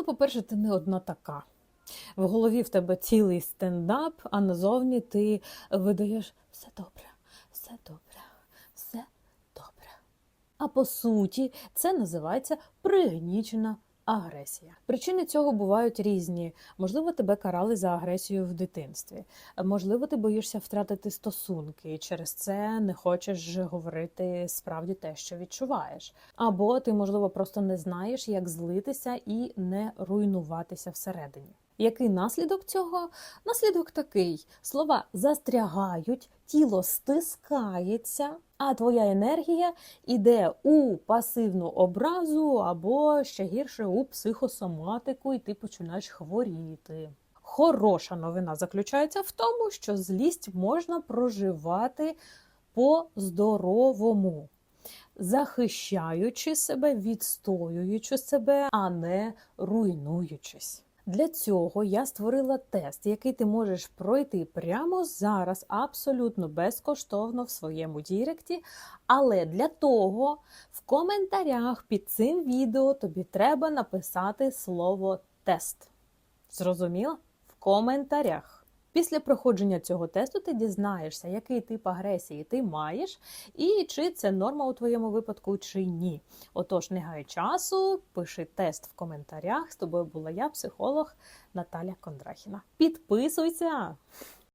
Ну, по-перше, ти не одна така. В голові в тебе цілий стендап, а назовні ти видаєш все добре, все добре, все добре. А по суті, це називається пригнічена агресія. Причини цього бувають різні. Можливо, тебе карали за агресію в дитинстві. Можливо, ти боїшся втратити стосунки, і через це не хочеш говорити справді те, що відчуваєш. Або ти, можливо, просто не знаєш, як злитися і не руйнуватися всередині. Який наслідок цього? Наслідок такий: слова застрягають, тіло стискається, а твоя енергія йде у пасивну образу або ще гірше у психосоматику, і ти починаєш хворіти. Хороша новина заключається в тому, що злість можна проживати по-здоровому, захищаючи себе, відстоюючи себе, а не руйнуючись. Для цього я створила тест, який ти можеш пройти прямо зараз, абсолютно безкоштовно в своєму Діректі. Але для того в коментарях під цим відео тобі треба написати слово тест. Зрозуміло? В коментарях. Після проходження цього тесту ти дізнаєшся, який тип агресії ти маєш, і чи це норма у твоєму випадку, чи ні. Отож, не гай часу, пиши тест в коментарях. З тобою була я, психолог Наталя Кондрахіна. Підписуйся!